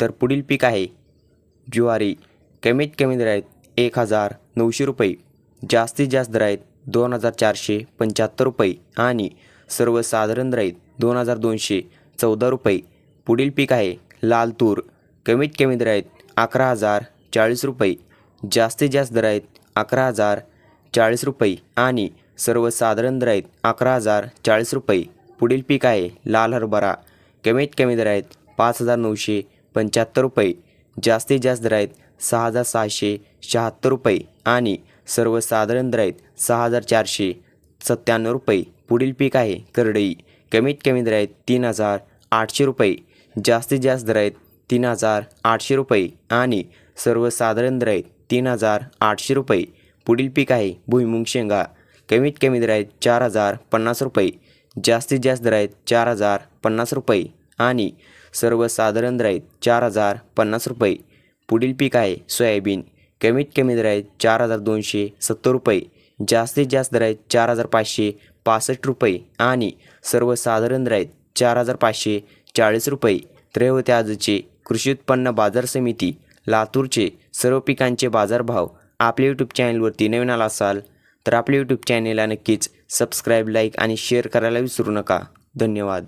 तर पुढील पीक आहे. ज्वारी कमीत कमी दर आहेत एक हजार नऊशे रुपये जास्तीत जास्त दर आहेत दोन हजार चारशे पंच्याहत्तर रुपये आणि सर्वसाधारण दर आहेत दोन हजार दोनशे चौदा रुपये. पुढील पीक आहे लाल तूर कमीत कमी दर आहेत अकरा हजार चाळीस रुपये जास्तीत जास्त दर आहेत अकरा हजार चाळीस रुपये आणि सर्वसाधारण दर आहेत अकरा हजार चाळीस रुपये. पुढील पीक आहे लाल हरभरा कमीत कमी दर आहेत पाच हजार नऊशे पंच्याहत्तर रुपये. जास्तीत जास्त दर आहेत सहा हजार सहाशे शहात्तर रुपये आणि सर्वसाधारण दर आहेत सहा हजार चारशे सत्त्याण्णव रुपये. पुढील पीक आहे करडई. कमीत कमी दर आहेत तीन हजार आठशे रुपये. जास्तीत जास्त दर आहेत तीन हजार आठशे रुपये आणि सर्वसाधारण दर आहेत तीन हजार आठशे रुपये. पुढील पीक आहे भुईमुंग शेंगा. कमीत कमी दर आहेत चार हजार पन्नास रुपये. जास्तीत जास्त दर आहेत चार हजार पन्नास रुपये आणि सर्वसाधारण राहीत चार हजार पन्नास रुपये. पुढील पीक आहे सोयाबीन. कमीत कमी दर आहेत चार हजार दोनशे सत्तर रुपये. जास्तीत जास्त दर आहेत चार हजार पाचशे पासष्ट रुपये आणि सर्वसाधारण दर आहेत चार हजार पाचशे चाळीस रुपये. तर होते आजचे कृषी उत्पन्न बाजार समिती लातूरचे सर्व पिकांचे बाजारभाव आपल्या यूट्यूब चॅनलवरती नवीन आला असाल तर आपल्या यूट्यूब चॅनेलला नक्कीच सबस्क्राईब लाईक आणि शेअर करायला विसरू नका. धन्यवाद.